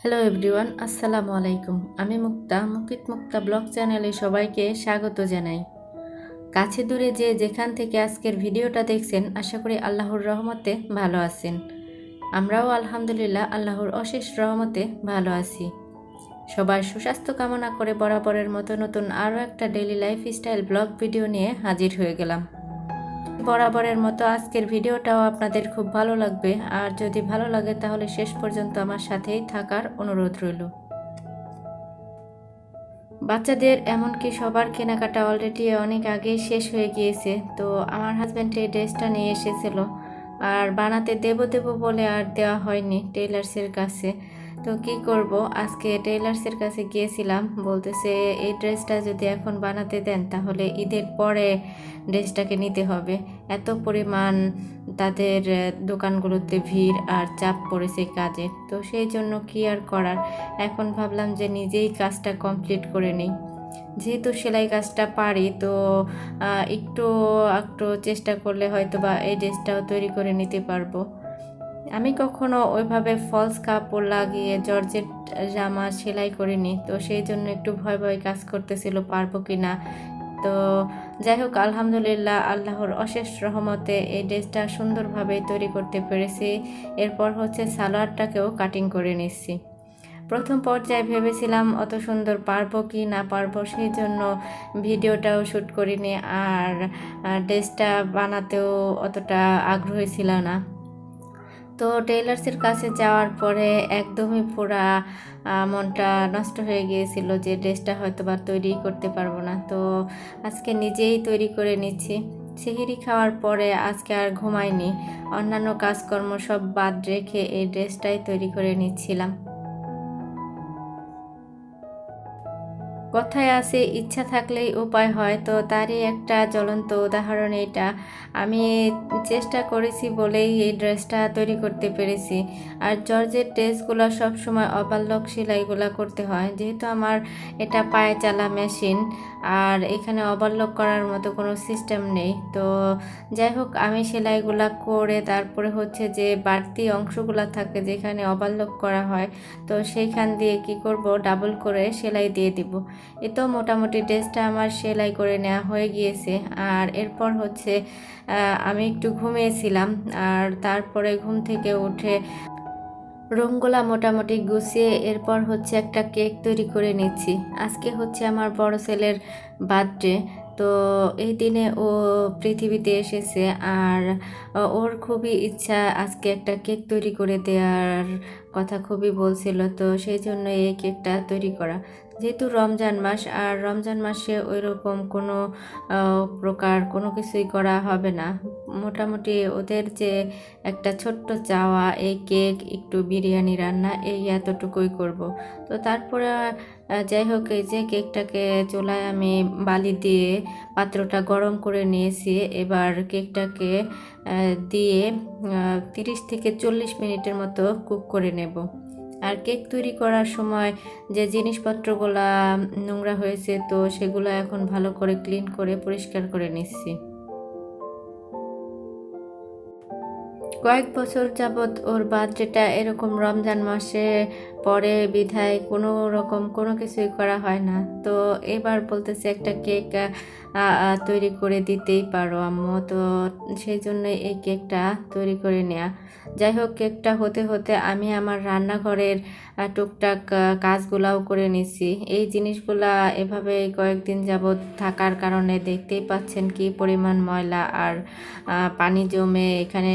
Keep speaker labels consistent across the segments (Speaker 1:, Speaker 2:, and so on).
Speaker 1: Hello everyone আসসালামু আলাইকুম আমি মুক্তা মুকিত মুক্তা ব্লগ চ্যানেলে সবাইকে স্বাগত জানাই। কাছে দূরে যে যেখান থেকে আজকের ভিডিওটা দেখছেন, আশা করি আল্লাহর রহমতে ভালো আছেন। আমরাও আলহামদুলিল্লাহ আল্লাহর অশেষ রহমতে ভালো আছি। সবার সুস্বাস্থ্য কামনা করে বরাবরের মতো নতুন আরও একটা daily lifestyle blog video নিয়ে হাজির হয়ে গেলাম। বরাবরের মতো আজকের ভিডিওটাও আপনাদের খুব ভালো লাগবে। আর যদি ভালো লাগে তাহলে শেষ পর্যন্ত আমার সাথেই থাকার অনুরোধ রইল। বাচ্চাদের এমনকি সবার কেনাকাটা অলরেডি অনেক আগেই শেষ হয়ে গিয়েছে। তো আমার হাজব্যান্ড এই ড্রেসটা নিয়ে এসেছিল। আর বানাতে দেব দেব বলে আর দেওয়া হয়নি টেইলার্সের কাছে। তো কি করব? আজকে টেইলার্সের কাছে গিয়েছিলাম। বলতেছে, এই ড্রেসটা যদি এখন বানাতে দেন, তাহলে ঈদের পরে ড্রেসটাকে নিতে হবে। এত পরিমাণ তাদের দোকানগুলোতে ভিড় আর চাপ পড়েছে কাজে। তো সেই জন্য কি আর করার? এখন ভাবলাম যে নিজেই কাজটা কমপ্লিট করে নিই। যেহেতু সেলাই কাজটা পারি, তো একটু একটু চেষ্টা করলে হয়তো বা এই ড্রেসটাও তৈরি করে নিতে পারব। আমি কখনো ওইভাবে ফলস কাপড় লাগিয়ে জর্জেট জামা সেলাই করিনি, তো সেই জন্য একটু ভয় ভয় কাজ করতেছিল, পারব কি না? তো যাই হোক, আলহামদুলিল্লাহ, আল্লাহর অশেষ রহমতে এই ড্রেসটা সুন্দরভাবে তৈরি করতে পেরেছি। এরপর হচ্ছে সালোয়ারটাকেও কাটিং করে নিচ্ছি। প্রথম পর্যায়ে ভেবেছিলাম, অত সুন্দর পারব কি না পারব? সেই জন্য ভিডিওটাও শ্যুট করিনি, আর ড্রেসটা বানাতেও অতটা আগ্রহী ছিল না। তো টেইলার্সের কাছে যাওয়ার পরে একদমই পুরা মনটা নষ্ট হয়ে গিয়েছিল যে ড্রেসটা হয়তো বা তৈরি করতে পারব না। তো আজকে নিজেই তৈরি করে নিচ্ছি। সেহিরি খাওয়ার পরে আজকে আর ঘুমাইনি অন্যান্য কাজকর্ম সব বাদ রেখে এই ড্রেসটাই তৈরি করে নিচ্ছিলাম। কথায় আছে, ইচ্ছা থাকলেই উপায় হয়। তো তারই একটা জ্বলন্ত উদাহরণ এটা। আমি চেষ্টা করেছি বলেই এই ড্রেসটা তৈরি করতে পেরেছি। আর জর্জের ড্রেসগুলো সবসময় অবাল্যক সেলাইগুলো করতে হয়। যেহেতু আমার এটা পায়ে চালা মেশিন আর এখানে অবাল্যক করার মতো কোনো সিস্টেম নেই। তো যাই হোক, আমি সেলাইগুলা করে তারপরে হচ্ছে যে বাড়তি অংশগুলো থাকে যেখানে অবাল্যক করা হয়, তো সেইখান দিয়ে কি করব? ডাবল করে সেলাই দিয়ে দিব। এ তো মোটামুটি ড্রেসটা আমার সেলাই করে নেওয়া হয়ে গিয়েছে। আর এরপর হচ্ছে আমি একটু ঘুমিয়েছিলাম। আর তারপরে ঘুম থেকে উঠে রুমগুলা মোটামুটি গুছিয়ে এরপর হচ্ছে একটা কেক তৈরি করে নিচ্ছি। আজকে হচ্ছে আমার বড় ছেলের বার্থডে, তো এই দিনে ও পৃথিবীতে এসেছে আর ওর খুবই ইচ্ছা আজকে একটা কেক তৈরি করে দেওয়ার কথা খুবই বলছিল, তো সেই জন্য এই কেকটা তৈরি করা। যেহেতু রমজান মাস, আর রমজান মাসে ওই রকম কোনো প্রকার কোনো কিছুই করা হবে না। মোটামুটি ওদের যে একটা ছোট্ট চাওয়া, এই কেক, একটু বিরিয়ানি রান্না, এই এতটুকুই করব। তো তারপরে যাই হোক, এই যে কেকটাকে চুলায় আমি বালি দিয়ে পাত্রটা গরম করে নিয়েছি। এবার কেকটাকে দিয়ে তিরিশ থেকে চল্লিশ মিনিটের মতো কুক করে নেব। আর কেক তৈরি করার সময় যে জিনিসপত্রগুলা নোংরা হয়েছে, তো সেগুলো এখন ভালো করে ক্লিন করে পরিষ্কার করে নিচ্ছি। কয়েক বছর যাবৎ ওর বার্থডেটা এরকম রমজান মাসে পরে বিধায় কোনো রকম কোনো কিছুই করা হয় না। তো এবার বলতেছে একটা কেক তৈরি করে দিতেই পারো আম্মু। তো সেই জন্য এই কেকটা তৈরি করে নেওয়া যাই হোক, কেকটা হতে হতে আমি আমার রান্নাঘরের টুকটাক কাজগুলাও করে নিচ্ছি এই জিনিসগুলা এভাবে কয়েকদিন যাবৎ থাকার কারণে দেখতেই পাচ্ছেন কি পরিমাণ ময়লা আর পানি জমে এখানে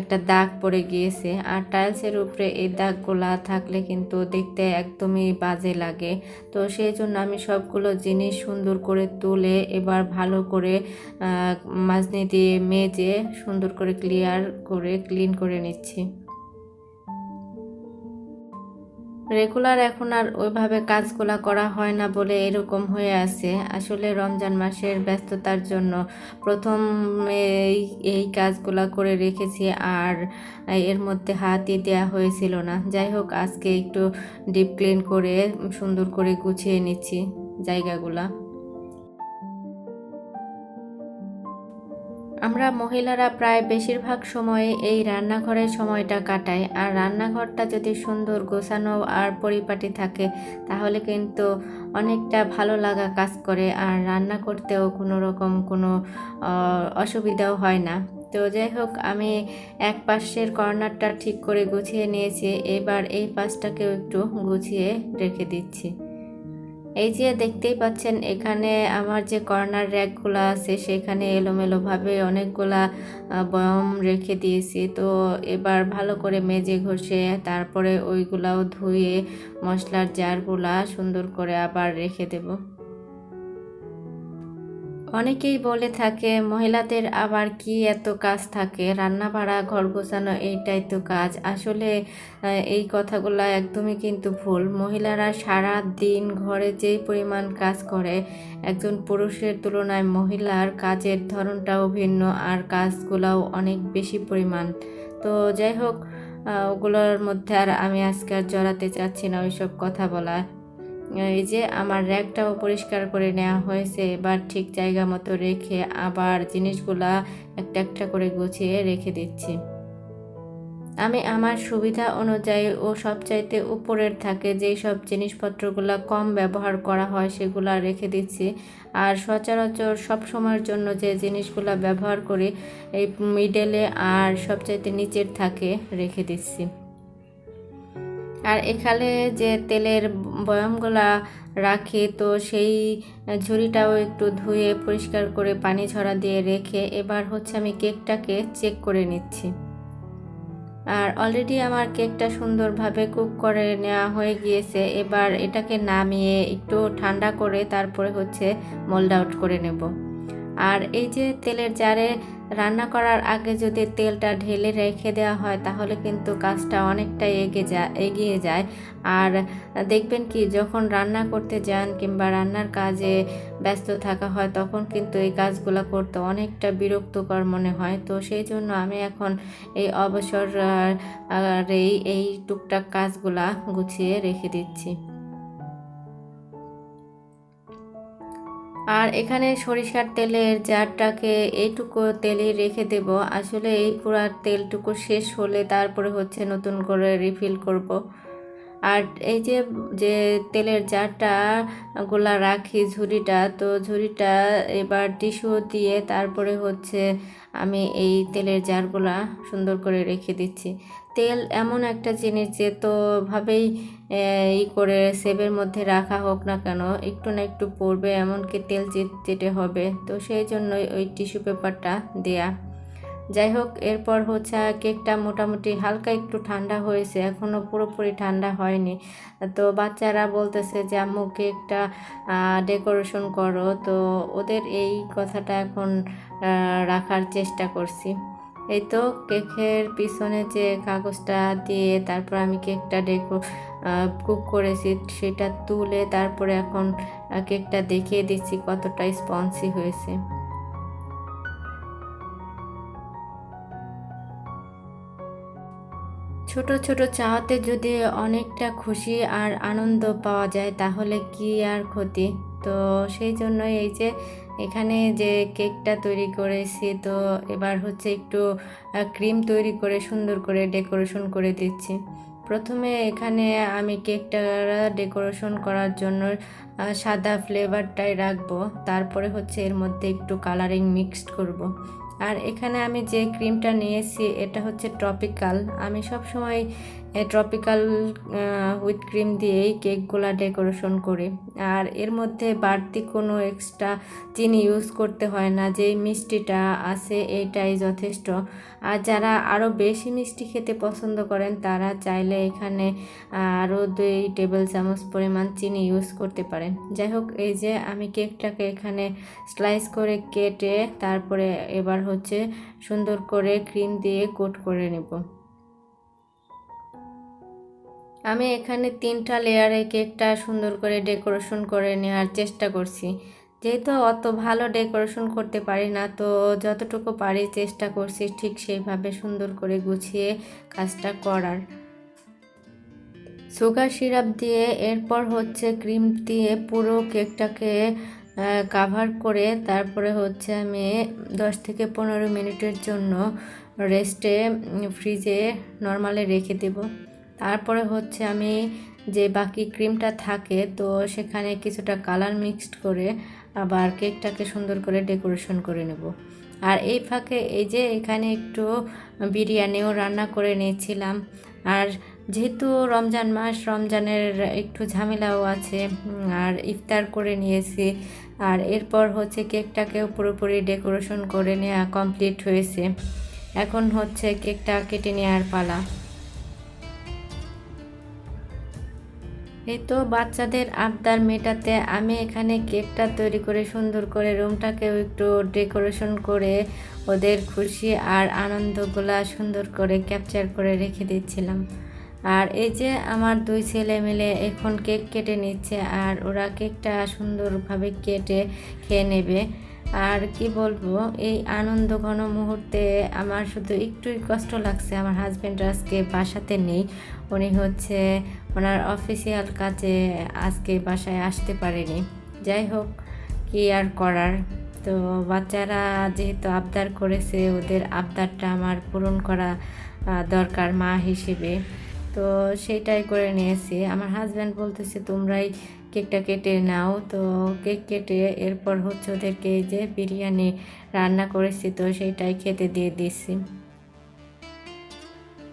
Speaker 1: একটা দাগ পড়ে গিয়েছে। আর টাইলসের উপরে এই দাগগুলা থাকলে কিন্তু দেখতে একদমই বাজে লাগে। তো সেই জন্য আমি সবগুলো জিনিস সুন্দর করে তুলে এবার ভালো করে মাজনি দিয়ে মেজে সুন্দর করে ক্লিয়ার করে ক্লিন করে নিচ্ছি। রেগুলার এখন আর ওইভাবে কাজগুলা করা হয় না বলে এরকম হয়ে আছে। আসলে রমজান মাসের ব্যস্ততার জন্য প্রথম এই এই কাজগুলা করে রেখেছি আর এর মধ্যে হাতই দেওয়া হয়েছিল না। যাই হোক, আজকে একটু ডিপ ক্লিন করে সুন্দর করে গুছিয়ে নিচ্ছি জায়গাগুলা। আমরা মহিলারা প্রায় বেশিরভাগ সময়ে এই রান্নাঘরের সময়টা কাটাই। আর রান্নাঘরটা যদি সুন্দর গোছানো আর পরিপাটি থাকে, তাহলে কিন্তু অনেকটা ভালো লাগা কাজ করে আর রান্না করতেও কোনো রকম কোনো অসুবিধাও হয় না। তো যাই হোক, আমি এক পাশের কর্নারটা ঠিক করে গুছিয়ে নিয়েছি। এবার এই পাশটাকেও একটু গুছিয়ে রেখে দিচ্ছি। এই যে দেখতেই পাচ্ছেন, এখানে আমার যে কর্নার র্যাকগুলো আছে, সেখানে এলোমেলোভাবে অনেকগুলা বয়ম রেখে দিয়েছি। তো এবার ভালো করে মেজে ঘষে তারপরে ওইগুলাও ধুয়ে মশলার জারগুলা সুন্দর করে আবার রেখে দেবো। অনেকেই বলে থাকে, মহিলাদের আবার কি এত কাজ থাকে? রান্না বাড়া ঘর গোছানো, এইটাই তো কাজ। আসলে এই কথাগুলো একদমই কিন্তু ভুল। মহিলারা সারা দিন ঘরে যেই পরিমাণ কাজ করে, একজন পুরুষের তুলনায় মহিলার কাজের ধরনটাও ভিন্ন আর কাজগুলোও অনেক বেশি পরিমাণ। তো যাই হোক ওগুলোর মধ্যে আর আমি আজকে আর জড়াতে চাচ্ছি না ওইসব কথা বলা এই যে আমার র্যাকটাও পরিষ্কার করে নেওয়া হয়েছে, এবার ঠিক জায়গা মতো রেখে আবার জিনিসগুলা একটা একটা করে গুছিয়ে রেখে দিচ্ছি। আমি আমার সুবিধা অনুযায়ী ও সবচাইতে উপরের থাকে যেই সব জিনিসপত্রগুলো কম ব্যবহার করা হয় সেগুলা রেখে দিচ্ছি। আর সচরাচর সব সময়ের জন্য যে জিনিসগুলো ব্যবহার করি, এই মিডেলে আর সবচাইতে নিচের থাকে রেখে দিচ্ছি। আর এখানে যে তেলের বয়ামগুলা রাখি, তো সেই ঝুড়িটাও একটু ধুয়ে পরিষ্কার করে পানি ঝরা দিয়ে রেখে এবার হচ্ছে আমি কেকটাকে চেক করে নিচ্ছি। আর অলরেডি আমার কেকটা সুন্দরভাবে কুক করে নেওয়া হয়ে গিয়েছে। এবার এটাকে নামিয়ে একটু ঠান্ডা করে তারপরে হচ্ছে মোল্ড আউট করে নেব। আর এই যে তেলের জারে রান্না করার আগে যদি তেলটা ঢেলে রেখে দেওয়া হয়, তাহলে কিন্তু কাজটা অনেকটাই এগিয়ে যায় এগিয়ে যায়। আর দেখবেন কি, যখন রান্না করতে যান কিংবা রান্নার কাজে ব্যস্ত থাকা হয়, তখন কিন্তু এই কাজগুলো করতে অনেকটা বিরক্তকর মনে হয়। তো সেই জন্য আমি এখন এই অবসর এই এই টুকটাক কাজগুলা গুছিয়ে রেখে দিচ্ছি। আর এখানে সরিষার তেলের জারটাকে এইটুকু তেলে রেখে দেব। আসলে এই পুরা তেলটুকু শেষ হলে তারপরে হচ্ছে নতুন করে রিফিল করব। আর এই যে যে তেলের জারটা গুলা রাখি ঝুড়িটা, তো ঝুড়িটা এবার টিস্যু দিয়ে তারপরে হচ্ছে আমি এই তেলের জারগুলা সুন্দর করে রেখে দিচ্ছি। তেল এমন একটা জিনিস যে তো ভাবেই ই করে সেবের মধ্যে রাখা হোক না কেন, একটু না একটু পড়বে, এমনকি তেল চেটে হবে। তো সেই জন্যই ওই টিস্যু পেপারটা দেয়া। যাই হোক এরপর হচ্ছে কেকটা মোটামুটি হালকা একটু ঠান্ডা হয়েছে এখনও পুরোপুরি ঠান্ডা হয়নি। তো বাচ্চারা বলতেছে যে, আম্মু, কেকটা ডেকোরেশন করো। তো ওদের এই কথাটা এখন রাখার চেষ্টা করছি। এই তো কেকের পিছনে যে কাগজটা দিয়ে তারপর আমি কেকটা ডেকো কুক করেছি, সেটা তুলে তারপরে এখন কেকটা দেখিয়ে দিচ্ছি কতটা স্পঞ্জি হয়েছে। ছোট ছোট চাওয়াতে যদি অনেকটা খুশি আর আনন্দ পাওয়া যায়, তাহলে কি আর ক্ষতি? তো সেই জন্যই এই যে এখানে যে কেকটা তৈরি করেছি, তো এবার হচ্ছে একটু ক্রিম তৈরি করে সুন্দর করে ডেকোরেশন করে দিচ্ছি। প্রথমে এখানে আমি কেকটা ডেকোরেশন করার জন্য সাদা ফ্লেভারটাই রাখব। তারপরে হচ্ছে এর মধ্যে একটু কালারিং মিক্সড করব। আর এখানে আমি যে ক্রিমটা নিয়েছি এটা হচ্ছে ট্রপিক্যাল। আমি সব সময় ট্রপিক্যাল হুইপ ক্রিম দিয়েই কেকগুলা ডেকোরেশন করি। আর এর মধ্যে বাড়তি কোনো এক্সট্রা চিনি ইউজ করতে হয় না, যেই মিষ্টিটা আছে এইটাই যথেষ্ট। আর যারা আরও বেশি মিষ্টি খেতে পছন্দ করেন, তারা চাইলে এখানে আরও দুই টেবিল চামচ পরিমাণ চিনি ইউজ করতে পারেন। যাই হোক, এই যে আমি কেকটাকে এখানে স্লাইস করে কেটে তারপরে এবার হচ্ছে সুন্দর করে ক্রিম দিয়ে কোট করে নেব। আমি এখানে তিনটা লেয়ারে কেকটা সুন্দর করে ডেকোরেশন করে নেওয়ার চেষ্টা করছি। যেহেতু অত ভালো ডেকোরেশন করতে পারি না, তো যতটুকু পারি চেষ্টা করছি ঠিক সেইভাবে সুন্দর করে গুছিয়ে কাজটা করার। সুগার সিরাপ দিয়ে এরপর হচ্ছে ক্রিম দিয়ে পুরো কেকটাকে কাভার করে তারপরে হচ্ছে আমি দশ থেকে পনেরো মিনিটের জন্য রেস্টে ফ্রিজে নর্মালে রেখে দেব। তারপরে হচ্ছে আমি যে বাকি ক্রিমটা থাকে, তো সেখানে কিছুটা কালার মিক্সড করে আবার কেকটাকে সুন্দর করে ডেকোরেশন করে নেব। আর এই ফাঁকে এই যে এখানে একটু বিরিয়ানিও রান্না করে নিয়েছিলাম। আর যেহেতু রমজান মাস, রমজানের একটু ঝামেলাও আছে আর ইফতার করে নিয়েছি, আর এরপর হচ্ছে কেকটাকেও পুরোপুরি ডেকোরেশন করে নেওয়া কমপ্লিট হয়েছে। এখন হচ্ছে কেকটা কেটে নেওয়ার পালা। এই তো বাচ্চাদের আবদার মেটাতে আমি এখানে কেকটা তৈরি করে সুন্দর করে রুমটাকেও একটু ডেকোরেশন করে ওদের খুশি আর আনন্দগুলা সুন্দর করে ক্যাপচার করে রেখে দিচ্ছিলাম। আর এই যে আমার দুই ছেলে মিলে এখন কেক কেটে নিচ্ছে আর ওরা কেকটা সুন্দরভাবে কেটে খেয়ে নেবে। আর কি বলব, এই আনন্দ ঘন মুহূর্তে আমার শুধু একটুই কষ্ট লাগছে। আমার হাজব্যান্ড আজকে বাসাতে নেই। উনি হচ্ছে ওনার অফিসিয়াল কাজে আজকে বাসায় আসতে পারেনি। যাই হোক, কি আর করার? তো বাচ্চারা যেহেতু আবদার করেছে, ওদের আবদারটা আমার পূরণ করা দরকার মা হিসেবে। তো সেইটাই করে নিয়েছি। আমার হাজব্যান্ড বলতেছে, তোমরাই কেকটা কেটে নাও। তো কেক কেটে এরপর হচ্ছে ওদেরকে যে বিরিয়ানি রান্না করেছি, তো সেইটাই খেতে দিয়ে দিচ্ছি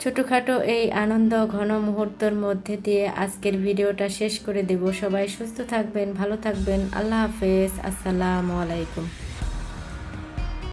Speaker 1: ছোটোখাটো এই আনন্দ ঘন মুহূর্তের মধ্যে দিয়ে আজকের ভিডিওটা শেষ করে দেব। সবাই সুস্থ থাকবেন, ভালো থাকবেন। আল্লাহ হাফেজ। আসসালামু আলাইকুম।